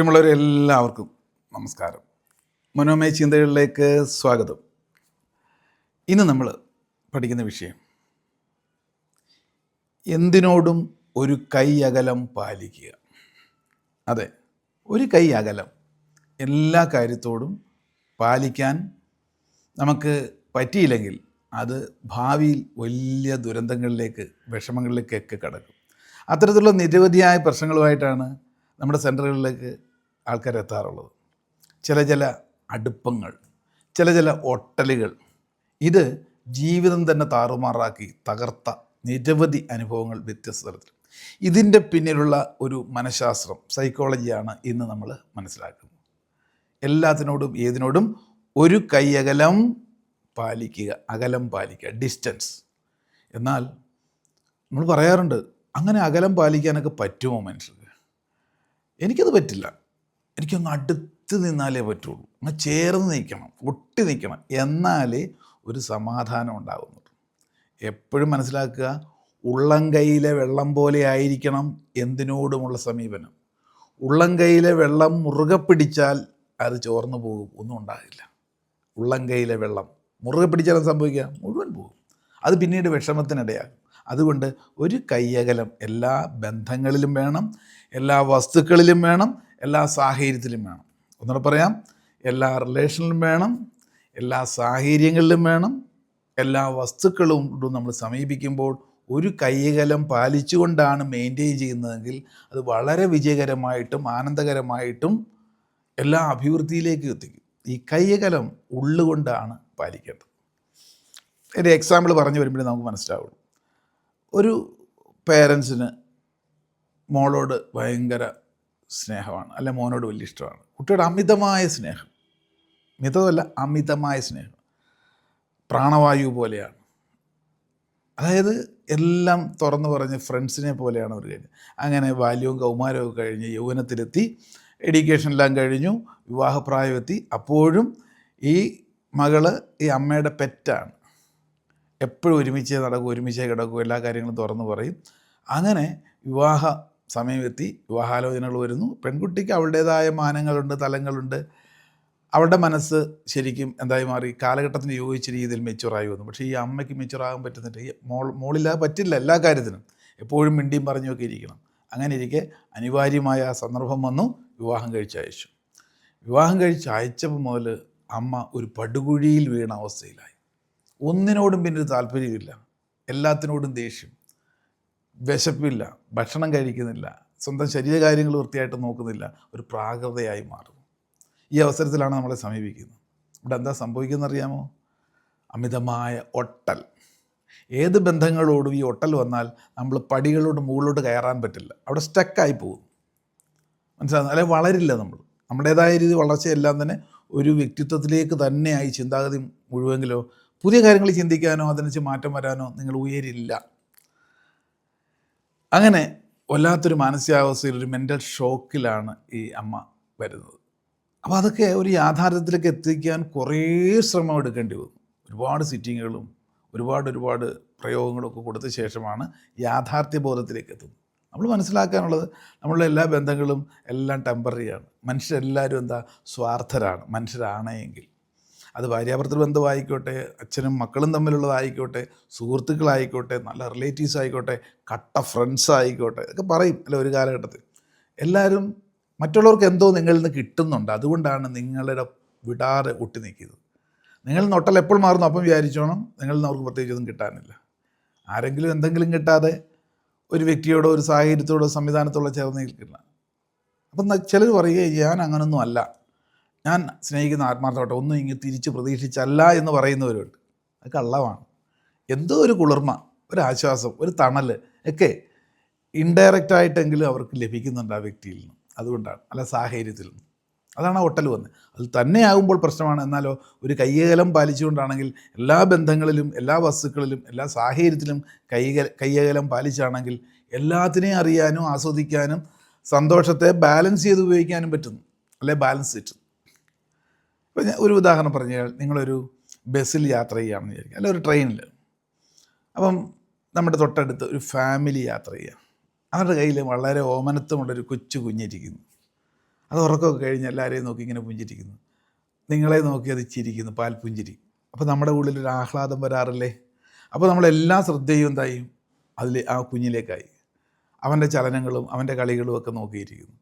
പ്രിയമുള്ളവരെ എല്ലാവർക്കും നമസ്കാരം. മനോമയ ചിന്തകളിലേക്ക് സ്വാഗതം. ഇന്ന് നമ്മൾ പഠിക്കുന്ന വിഷയം എന്തിനോടും ഒരു കൈ അകലം പാലിക്കുക. അതെ ഒരു കൈ അകലം എല്ലാ കാര്യത്തോടും പാലിക്കാൻ നമുക്ക് പറ്റിയില്ലെങ്കിൽ അത് ഭാവിയിൽ വലിയ ദുരന്തങ്ങളിലേക്ക് വിഷമങ്ങളിലേക്കൊക്കെ കടക്കും. അത്തരത്തിലുള്ള നിരവധിയായ പ്രശ്നങ്ങളുമായിട്ടാണ് നമ്മുടെ സെന്ററുകളിലേക്ക് ആൾക്കാർ എത്താറുള്ളത് ചില ചില അടുപ്പങ്ങൾ ചില ചില ഒട്ടലുകൾ. ഇത് ജീവിതം തന്നെ താറുമാറാക്കി തകർത്ത നിരവധി അനുഭവങ്ങൾ വ്യത്യസ്ത തരത്തിൽ ഇതിന്റെ പിന്നിലുള്ള ഒരു മനഃശാസ്ത്രം സൈക്കോളജിയാണ് ഇന്ന് നമ്മൾ മനസ്സിലാക്കുന്നത്. എല്ലാത്തിനോടും ഏതിനോടും ഒരു കൈയകലം പാലിക്കുക അകലം പാലിക്കുക ഡിസ്റ്റൻസ് എന്നാൽ നമ്മൾ പറയാറുണ്ട് അങ്ങനെ അകലം പാലിക്കാനൊക്കെ പറ്റുമോ മനുഷ്യർക്ക്? എനിക്കത് പറ്റില്ല. എനിക്കൊന്ന് അടുത്ത് നിന്നാലേ പറ്റുള്ളൂ. അങ്ങ് ചേർന്ന് നിൽക്കണം ഒട്ടി നിൽക്കണം. എന്നാലേ ഒരു സമാധാനം ഉണ്ടാകുന്നുള്ളൂ എപ്പോഴും മനസ്സിലാക്കുക ഉള്ളം കൈയിലെ വെള്ളം പോലെ ആയിരിക്കണം എന്തിനോടുമുള്ള സമീപനം. ഉള്ളം കൈയിലെ വെള്ളം മുറുകെ പിടിച്ചാൽ അത് ചോർന്നു പോകും ഒന്നും ഉണ്ടാകില്ല. ഉള്ളം കൈയിലെ വെള്ളം മുറുകെ പിടിച്ചാൽ അത് സംഭവിക്കുക? മുഴുവൻ പോകും. അത് പിന്നീട് വിഷമത്തിനിടയാകും അതുകൊണ്ട് ഒരു കയ്യകലം എല്ലാ ബന്ധങ്ങളിലും വേണം എല്ലാ വസ്തുക്കളിലും വേണം എല്ലാ സാഹചര്യത്തിലും വേണം. ഒന്നുകൂടെ പറയാം. എല്ലാ റിലേഷനിലും വേണം. എല്ലാ സാഹചര്യങ്ങളിലും വേണം. എല്ലാ വസ്തുക്കളും നമ്മൾ സമീപിക്കുമ്പോൾ ഒരു കൈകലം പാലിച്ചുകൊണ്ടാണ് മെയിന്റെയിൻ ചെയ്യുന്നതെങ്കിൽ അത് വളരെ വിജയകരമായിട്ടും ആനന്ദകരമായിട്ടും എല്ലാ അഭിവൃദ്ധിയിലേക്കും എത്തിക്കും. ഈ കൈകലം ഉള്ളുകൊണ്ടാണ് പാലിക്കേണ്ടത്. എന്റെ എക്സാമ്പിൾ പറഞ്ഞു വരുമ്പോഴേ നമുക്ക് മനസ്സിലാവുള്ളൂ. ഒരു പേരൻസിന് മോളോട് ഭയങ്കര സ്നേഹമാണ് അല്ലെ മോനോട് വലിയ ഇഷ്ടമാണ്. കുട്ടിയുടെ അമിതമായ സ്നേഹം. മിതമല്ല അമിതമായ സ്നേഹം. പ്രാണവായു പോലെയാണ്. അതായത് എല്ലാം തുറന്നു പറഞ്ഞ് ഫ്രണ്ട്സിനെ പോലെയാണ് അവർ കഴിഞ്ഞത്. അങ്ങനെ ബാല്യവും കൗമാരവും കഴിഞ്ഞ് യൗവനത്തിലെത്തി എഡ്യൂക്കേഷനെല്ലാം കഴിഞ്ഞു വിവാഹപ്രായം എത്തി. അപ്പോഴും ഈ മകൾ ഈ അമ്മയുടെ പെറ്റാണ്. എപ്പോഴും ഒരുമിച്ചേ നടക്കും ഒരുമിച്ചേ കിടക്കും എല്ലാ കാര്യങ്ങളും തുറന്നു പറയും. അങ്ങനെ വിവാഹ സമയമെത്തി വിവാഹാലോചനകൾ വരുന്നു. പെൺകുട്ടിക്ക് അവളുടേതായ മാനങ്ങളുണ്ട് തലങ്ങളുണ്ട്. അവളുടെ മനസ്സ് ശരിക്കും എന്തായി മാറി. കാലഘട്ടത്തിന് യോജിച്ച രീതിയിൽ മെച്ചുറായി വന്നു. പക്ഷേ ഈ അമ്മയ്ക്ക് മെച്ചുറാകാൻ പറ്റുന്നില്ല. ഈ മോൾ മോളില്ലാതെ പറ്റില്ല എല്ലാ കാര്യത്തിനും. എപ്പോഴും മിണ്ടിയും പറഞ്ഞുമൊക്കെ ഇരിക്കണം. അങ്ങനെ ഇരിക്കെ അനിവാര്യമായ സന്ദർഭം വന്നു. വിവാഹം കഴിച്ച് അയച്ചു വിവാഹം കഴിച്ച് അയച്ചപ്പോൾ മുതൽ അമ്മ ഒരു പടുകുഴിയിൽ വീണ അവസ്ഥയിലായി. ഒന്നിനോടും പിന്നെ താല്പര്യമില്ല എല്ലാത്തിനോടും ദേഷ്യം. വിശപ്പില്ല ഭക്ഷണം കഴിക്കുന്നില്ല സ്വന്തം ശരീരകാര്യങ്ങൾ വൃത്തിയായിട്ട് നോക്കുന്നില്ല ഒരു പ്രാകൃതയായി മാറുന്നു. ഈ അവസരത്തിലാണ് നമ്മളെ സമീപിക്കുന്നത്. ഇവിടെ എന്താ സംഭവിക്കുന്നറിയാമോ? അമിതമായ ഒട്ടൽ. ഏത് ബന്ധങ്ങളോടും ഈ ഒട്ടൽ വന്നാൽ നമ്മൾ പടികളോട് മുകളിലോട്ട് കയറാൻ പറ്റില്ല. അവിടെ സ്റ്റക്കായി പോകും മനസ്സിലാകുന്നു അല്ലെ വളരില്ല നമ്മൾ. നമ്മുടേതായ രീതി വളർച്ചയെല്ലാം തന്നെ ഒരു വ്യക്തിത്വത്തിലേക്ക് തന്നെയായി ചിന്താഗതി മുഴുവെങ്കിലോ പുതിയ കാര്യങ്ങൾ ചിന്തിക്കാനോ അതിനനുസരിച്ച് മാറ്റം വരാനോ നിങ്ങൾ ഉയരില്ല. അങ്ങനെ വല്ലാത്തൊരു മാനസികാവസ്ഥയിൽ ഒരു മെന്റൽ ഷോക്കിലാണ് ഈ അമ്മ വരുന്നത്. അപ്പോൾ അതൊക്കെ ഒരു യാഥാർത്ഥ്യത്തിലേക്ക് എത്തിക്കാൻ കുറേ ശ്രമം എടുക്കേണ്ടി വന്നു. ഒരുപാട് സിറ്റിങ്ങുകളും ഒരുപാട് ഒരുപാട് പ്രയോഗങ്ങളൊക്കെ കൊടുത്ത ശേഷമാണ് യാഥാർത്ഥ്യ ബോധത്തിലേക്ക് എത്തുന്നത്. നമ്മൾ മനസ്സിലാക്കാനുള്ളത് നമ്മളുടെ എല്ലാ ബന്ധങ്ങളും എല്ലാം ടെമ്പററിയാണ് മനുഷ്യരെല്ലാവരും എന്താ? സ്വാർത്ഥരാണ്. മനുഷ്യരാണ് എങ്കിൽ. അത് ഭാര്യാഭർത്തൃ ബന്ധമായിക്കോട്ടെ അച്ഛനും മക്കളും തമ്മിലുള്ളതായിക്കോട്ടെ സുഹൃത്തുക്കളായിക്കോട്ടെ നല്ല റിലേറ്റീവ്സ് ആയിക്കോട്ടെ കട്ട ഫ്രണ്ട്സ് ആയിക്കോട്ടെ ഇതൊക്കെ പറയും അല്ല ഒരു കാലഘട്ടത്തിൽ. എല്ലാവരും മറ്റുള്ളവർക്ക് എന്തോ നിങ്ങളിൽ നിന്ന് കിട്ടുന്നുണ്ട്. അതുകൊണ്ടാണ് നിങ്ങളുടെ വിടാതെ ഒട്ടി നിൽക്കുന്നത്. നിങ്ങൾ നൊട്ടൽ എപ്പോൾ മാറുന്നു അപ്പം വിചാരിച്ചോണം നിങ്ങളിൽ നിന്ന് അവർക്ക് പ്രത്യേകിച്ചൊന്നും കിട്ടാനില്ല. ആരെങ്കിലും എന്തെങ്കിലും കിട്ടാതെ ഒരു വ്യക്തിയോടോ ഒരു സാഹചര്യത്തോടോ സംവിധാനത്തോടോ ചേർന്ന് നിൽക്കില്ല. അപ്പം ചിലർ പറയുക ഞാൻ അങ്ങനൊന്നും അല്ല. ഞാൻ സ്നേഹിക്കുന്ന ആത്മാർത്ഥമായിട്ട് ഒന്നും ഇങ്ങ് തിരിച്ച് പ്രതീക്ഷിച്ചല്ല എന്ന് പറയുന്നവരുണ്ട്. അത് കള്ളമാണ്. എന്തോ ഒരു കുളിർമ ഒരു ആശ്വാസം ഒരു തണൽ ഒക്കെ ഇൻഡയറക്റ്റ് ആയിട്ടെങ്കിലും അവർക്ക് ലഭിക്കുന്നുണ്ട് ആ വ്യക്തിയിൽ നിന്ന്. അതുകൊണ്ടാണ് അല്ല സാഹചര്യത്തിൽ നിന്ന്. അതാണ് ആ ഒട്ടൽ വന്നത് അത് തന്നെയാകുമ്പോൾ പ്രശ്നമാണ്. എന്നാലോ ഒരു കയ്യകലം പാലിച്ചുകൊണ്ടാണെങ്കിൽ എല്ലാ ബന്ധങ്ങളിലും എല്ലാ വസ്തുക്കളിലും എല്ലാ സാഹചര്യത്തിലും കൈക കയ്യകലം പാലിച്ചാണെങ്കിൽ എല്ലാത്തിനെയും അറിയാനും ആസ്വദിക്കാനും സന്തോഷത്തെ ബാലൻസ് ചെയ്ത് ഉപയോഗിക്കാനും പറ്റുന്നു. അല്ലെ? ബാലൻസ് തെറ്റുന്നു ഇപ്പം ഞാൻ ഒരു ഉദാഹരണം പറഞ്ഞു കഴിഞ്ഞാൽ നിങ്ങളൊരു ബസ്സിൽ യാത്ര ചെയ്യുകയാണെന്ന് വിചാരിക്കുക. അല്ല ഒരു ട്രെയിനിൽ അപ്പം നമ്മുടെ തൊട്ടടുത്ത് ഒരു ഫാമിലി യാത്ര ചെയ്യുക അവരുടെ കയ്യിൽ വളരെ ഓമനത്വമുള്ളൊരു കൊച്ചു കുഞ്ഞിരിക്കുന്നു. അത് ഉറക്കമൊക്കെ കഴിഞ്ഞ് എല്ലാവരെയും നോക്കി ഇങ്ങനെ പുഞ്ചിരിക്കുന്നു. നിങ്ങളെ നോക്കി അത് ചിരിക്കുന്നു പാൽ പുഞ്ചിരി. അപ്പോൾ നമ്മുടെ ഉള്ളിൽ ഒരു ആഹ്ലാദം വരാറില്ലേ? അപ്പോൾ നമ്മളെല്ലാ ശ്രദ്ധയും എന്തായി അതിൽ ആ കുഞ്ഞിലേക്കായി. അവന്റെ ചലനങ്ങളും അവന്റെ കളികളും ഒക്കെ നോക്കിയിരിക്കുന്നു.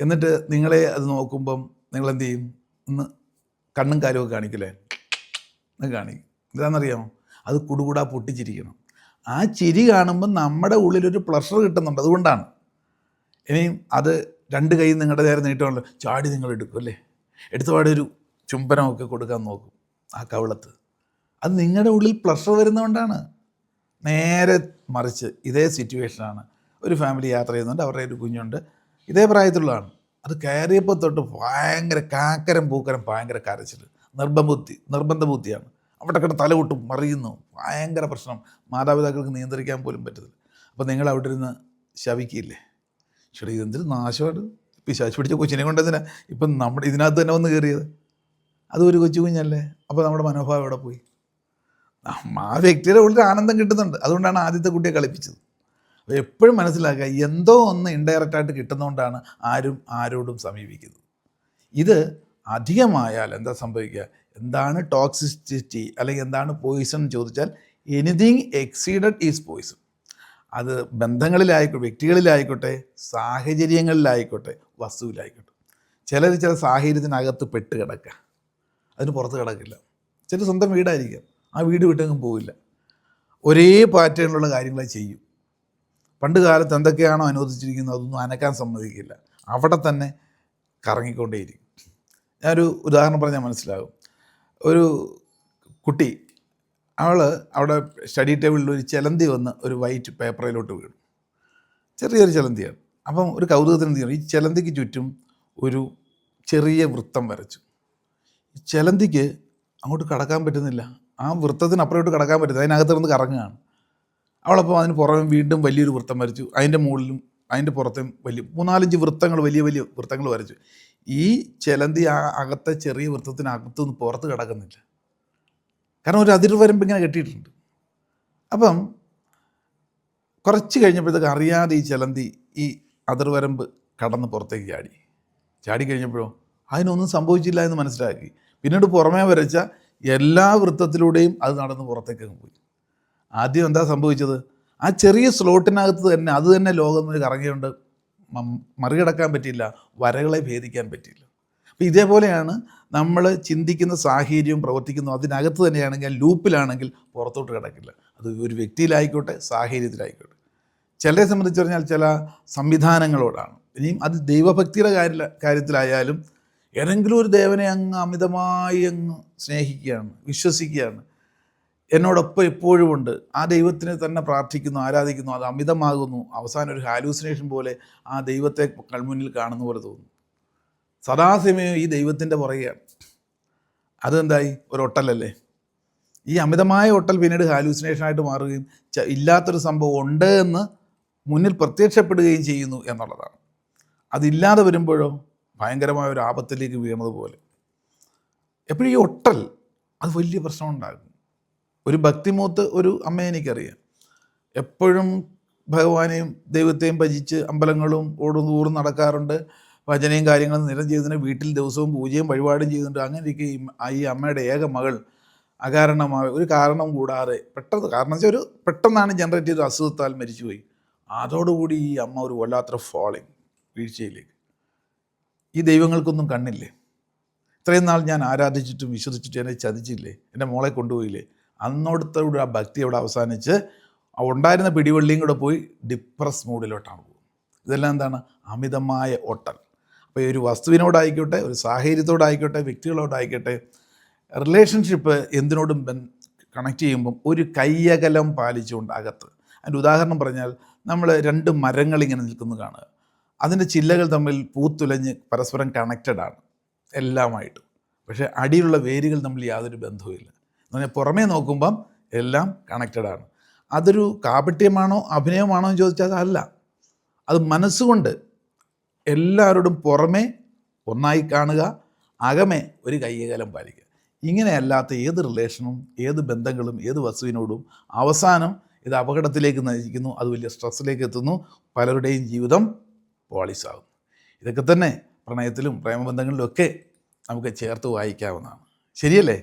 എന്നിട്ട് നിങ്ങളെ അത് നോക്കുമ്പം നിങ്ങൾ എന്ത് ചെയ്യും? ഒന്ന് കണ്ണും കാര്യമൊക്കെ കാണിക്കില്ലേ? എന്ന് കാണിക്കും എന്താണെന്നറിയാമോ അത് കുടുകൂടാ പൊട്ടിച്ചിരിക്കണം. ആ ചിരി കാണുമ്പോൾ നമ്മുടെ ഉള്ളിലൊരു പ്ലഷർ കിട്ടുന്നുണ്ട്. അതുകൊണ്ടാണ്. ഇനിയും അത് രണ്ട് കൈ നിങ്ങളുടെ നേരെ നീട്ടമുള്ള ചാടി നിങ്ങൾ എടുക്കും അല്ലേ? എടുത്ത പാടെ ഒരു ചുംബനമൊക്കെ കൊടുക്കാൻ നോക്കും ആ കവിളത്ത്. അത് നിങ്ങളുടെ ഉള്ളിൽ പ്ലഷർ വരുന്നതുകൊണ്ടാണ്. നേരെ മറിച്ച് ഇതേ സിറ്റുവേഷനാണ് ഒരു ഫാമിലി യാത്ര ചെയ്യുന്നുണ്ട് അവരുടെ ഒരു കുഞ്ഞുണ്ട്. ഇതേ പ്രായത്തിലുള്ളതാണ്. അത് കയറിയപ്പോൾ തൊട്ട് ഭയങ്കര കാക്കരം പൂക്കരം ഭയങ്കര കരച്ചിൽ നിർബന്ധബുദ്ധി നിർബന്ധ ബുദ്ധിയാണ്. അവിടെ കിടന്ന് തലകൊട്ടും മറിയുന്നു. ഭയങ്കര പ്രശ്നം. മാതാപിതാക്കൾക്ക് നിയന്ത്രിക്കാൻ പോലും പറ്റത്തില്ല. അപ്പോൾ നിങ്ങൾ അവിടെ ഇരുന്ന് ശവിക്കില്ലേ ചേട്ടാ ഇതെന്തൊരു നാശമാണ്. പിശാച്ച് പിടിച്ച കൊച്ചിനെ കൊണ്ട് എന്തിനാ? ഇപ്പം നമ്മുടെ ഇതിനകത്ത് തന്നെ വന്ന് കയറിയത്. അത് ഒരു കൊച്ചു കുഞ്ഞല്ലേ? അപ്പോൾ നമ്മുടെ മനോഭാവം എവിടെ പോയി? ആ വ്യക്തിയുടെ ഉള്ളിൽ ആനന്ദം കിട്ടുന്നുണ്ട്. അതുകൊണ്ടാണ് ആദ്യത്തെ കുട്ടിയെ കളിപ്പിച്ചത്. എപ്പോഴും മനസ്സിലാക്കുക എന്തോ ഒന്ന് ഇൻഡയറക്റ്റ് ആയിട്ട് കിട്ടുന്നതുകൊണ്ടാണ് ആരും ആരോടും സമീപിക്കുന്നത്. ഇത് അധികമായാൽ എന്താ സംഭവിക്കുക? എന്താണ് ടോക്സിസിറ്റി അല്ലെങ്കിൽ എന്താണ് പോയിസൺ ചോദിച്ചാൽ എനിതിങ് എക്സീഡഡ് ഈസ് പോയിസൺ അത് ബന്ധങ്ങളിലായിക്കോട്ടെ വ്യക്തികളിലായിക്കോട്ടെ സാഹചര്യങ്ങളിലായിക്കോട്ടെ വസ്തുവിലായിക്കോട്ടെ. ചിലർ ചില സാഹചര്യത്തിനകത്ത് പെട്ട് കിടക്കുക. അതിന് പുറത്ത് കിടക്കില്ല. ചില സ്വന്തം വീടായിരിക്കാം. ആ വീട് വിട്ടെങ്കിലും പോവില്ല. ഒരേ പാറ്റേണിലുള്ള കാര്യങ്ങളെ ചെയ്യും. പണ്ട് കാലത്ത് എന്തൊക്കെയാണോ അനുവദിച്ചിരിക്കുന്നത് അതൊന്നും അനക്കാൻ സമ്മതിക്കില്ല. അവിടെ തന്നെ കറങ്ങിക്കൊണ്ടേയിരിക്കും. ഞാനൊരു ഉദാഹരണം പറഞ്ഞാൽ മനസ്സിലാകും. ഒരു കുട്ടി അവൾ അവിടെ സ്റ്റഡി ടേബിളിൽ ഒരു ചിലന്തി വന്ന് ഒരു വൈറ്റ് പേപ്പറിലോട്ട് വീണു. ചെറിയൊരു ചിലന്തിയാണ്. അപ്പം ഒരു കൗതുകത്തിന് ചെയ്യണം? ഈ ചിലന്തിക്ക് ചുറ്റും ഒരു ചെറിയ വൃത്തം വരച്ചു. ചിലന്തിക്ക് അങ്ങോട്ട് കടക്കാൻ പറ്റുന്നില്ല. ആ വൃത്തത്തിന് അപ്പുറത്തോട്ട് കടക്കാൻ പറ്റുന്നില്ല അതിനകത്തിരുന്ന് കറങ്ങുകയാണ്. അവളപ്പോൾ അതിന് പുറമെ വീണ്ടും വലിയൊരു വൃത്തം വരച്ചു. അതിന്റെ മുകളിലും അതിന്റെ പുറത്തും വലിയ മൂന്നാലഞ്ച് വൃത്തങ്ങൾ വലിയ വലിയ വൃത്തങ്ങൾ വരച്ചു. ഈ ചിലന്തി ആ അകത്തെ ചെറിയ വൃത്തത്തിനകത്തുനിന്ന് പുറത്ത് കിടക്കുന്നില്ല. കാരണം ഒരു അതിർവരമ്പ് ഇങ്ങനെ കെട്ടിയിട്ടുണ്ട്. അപ്പം കുറച്ച് കഴിഞ്ഞപ്പോഴത്തേക്ക് അറിയാതെ ഈ ചിലന്തി ഈ അതിർവരമ്പ് കടന്ന് പുറത്തേക്ക് ചാടി. ചാടി കഴിഞ്ഞപ്പോഴോ അതിനൊന്നും സംഭവിച്ചില്ല എന്ന് മനസ്സിലാക്കി. പിന്നീട് പുറമേ വരച്ച എല്ലാ വൃത്തത്തിലൂടെയും അത് നടന്ന് പുറത്തേക്ക് പോയി. ആദ്യം എന്താ സംഭവിച്ചത്? ആ ചെറിയ സ്ലോട്ടിനകത്ത് തന്നെ അത് തന്നെ ലോകം ഒരു കറങ്ങിയുണ്ട് മറികടക്കാൻ പറ്റിയില്ല വരകളെ ഭേദിക്കാൻ പറ്റിയില്ല. അപ്പോൾ ഇതേപോലെയാണ് നമ്മൾ ചിന്തിക്കുന്ന സാഹചര്യവും പ്രവർത്തിക്കുന്നു. അതിനകത്ത് തന്നെയാണെങ്കിൽ ലൂപ്പിലാണെങ്കിൽ പുറത്തോട്ട് കിടക്കില്ല. അത് ഒരു വ്യക്തിയിലായിക്കോട്ടെ സാഹചര്യത്തിലായിക്കോട്ടെ. ചിലരെ സംബന്ധിച്ച് പറഞ്ഞാൽ ചില സംവിധാനങ്ങളോടാണ്. ഇനിയും അത് ദൈവഭക്തിയുടെ കാര്യ കാര്യത്തിലായാലും ഏതെങ്കിലും ഒരു ദേവനെ അങ്ങ് അമിതമായി അങ്ങ് സ്നേഹിക്കുകയാണ് വിശ്വസിക്കുകയാണ്. എന്നോടൊപ്പം എപ്പോഴും ഉണ്ട്. ആ ദൈവത്തിനെ തന്നെ പ്രാർത്ഥിക്കുന്നു ആരാധിക്കുന്നു അത് അമിതമാകുന്നു. അവസാനം ഒരു ഹാലൂസിനേഷൻ പോലെ ആ ദൈവത്തെ കൺമുന്നിൽ കാണുന്ന പോലെ തോന്നുന്നു സദാസമയം ഈ ദൈവത്തിന്റെ പുറകെയാണ്. അതെന്തായി? ഒരു ഒട്ടലല്ലേ? ഈ അമിതമായ ഒട്ടൽ പിന്നീട് ഹാലൂസിനേഷനായിട്ട് മാറുകയും ഇല്ലാത്തൊരു സംഭവം ഉണ്ട് എന്ന് മുന്നിൽ പ്രത്യക്ഷപ്പെടുകയും ചെയ്യുന്നു എന്നുള്ളതാണ്. അതില്ലാതെ വരുമ്പോഴോ ഭയങ്കരമായ ഒരു ആപത്തിലേക്ക് വീണതുപോലെ. എപ്പോഴും ഈ ഒട്ടൽ അത് വലിയ പ്രശ്നം ഉണ്ടാകും ഒരു ഭക്തിമൂത്ത് ഒരു അമ്മയെ എനിക്കറിയാം. എപ്പോഴും ഭഗവാനെയും ദൈവത്തെയും ഭജിച്ച് അമ്പലങ്ങളും ഓടും ഊറും നടക്കാറുണ്ട്. ഭജനയും കാര്യങ്ങളും നിരം ചെയ്തിട്ടുണ്ട് വീട്ടിൽ ദിവസവും പൂജയും വഴിപാടും ചെയ്യുന്നുണ്ട്. അങ്ങനെ ഇരിക്കെ ഈ അമ്മയുടെ ഏക മകൾ അകാരണമായ ഒരു കാരണം കൂടാതെ പെട്ടെന്ന് കാരണം വെച്ചാൽ ഒരു പെട്ടെന്നാണ് ജനറേറ്റ് ചെയ്ത അസുഖത്താൽ മരിച്ചുപോയി. അതോടുകൂടി ഈ അമ്മ ഒരു വല്ലാത്ത ഫോളിങ് വീഴ്ചയിലേക്ക്. ഈ ദൈവങ്ങൾക്കൊന്നും കണ്ണില്ലേ? ഇത്രയും നാൾ ഞാൻ ആരാധിച്ചിട്ടും വിശ്വസിച്ചിട്ടും എന്നെ ചതിച്ചില്ലേ? എന്റെ മോളെ കൊണ്ടുപോയില്ലേ? അന്നോടത്തോട് ആ ഭക്തി അവിടെ അവസാനിച്ച് ഉണ്ടായിരുന്ന പിടിവള്ളിയും കൂടെ പോയി ഡിപ്രസ് മൂഡിലോട്ടാണ് പോകുന്നത്. ഇതെല്ലാം എന്താണ്? അമിതമായ ഒട്ടൽ അപ്പോൾ ഈ ഒരു വസ്തുവിനോടായിക്കോട്ടെ ഒരു സാഹചര്യത്തോടായിക്കോട്ടെ വ്യക്തികളോടായിക്കോട്ടെ റിലേഷൻഷിപ്പ് എന്തിനോടും കണക്ട് ചെയ്യുമ്പം ഒരു കയ്യകലം പാലിച്ചുകൊണ്ട് അകത്ത്. അതിന്റെ ഉദാഹരണം പറഞ്ഞാൽ നമ്മൾ രണ്ട് മരങ്ങൾ ഇങ്ങനെ നിൽക്കുന്നു കാണുക. അതിന്റെ ചില്ലകൾ തമ്മിൽ പൂത്തുലഞ്ഞ് പരസ്പരം കണക്റ്റഡ് ആണ്. എല്ലാമായിട്ടും. പക്ഷേ അടിയിലുള്ള വേരുകൾ തമ്മിൽ യാതൊരു ബന്ധവുമില്ല. എന്ന് പുറമേ നോക്കുമ്പം എല്ലാം കണക്റ്റഡ് ആണ്. അതൊരു കാപട്യമാണോ അഭിനയമാണോ എന്ന് ചോദിച്ചാൽ അതല്ല. അത് മനസ്സുകൊണ്ട് എല്ലാവരോടും പുറമേ ഒന്നായി കാണുക അകമേ ഒരു കയ്യകലം പാലിക്കുക. ഇങ്ങനെയല്ലാത്ത ഏത് റിലേഷനും ഏത് ബന്ധങ്ങളും ഏത് വസ്തുവിനോടും അവസാനം ഇത് അപകടത്തിലേക്ക് നയിക്കുന്നു അത് വലിയ സ്ട്രെസ്സിലേക്ക് എത്തുന്നു പലരുടെയും ജീവിതം പോളിസാകുന്നു ഇതൊക്കെ തന്നെ പ്രണയത്തിലും പ്രേമബന്ധങ്ങളിലും ഒക്കെ നമുക്ക് ചേർത്ത് വായിക്കാവുന്നതാണ്. ശരിയല്ലേ?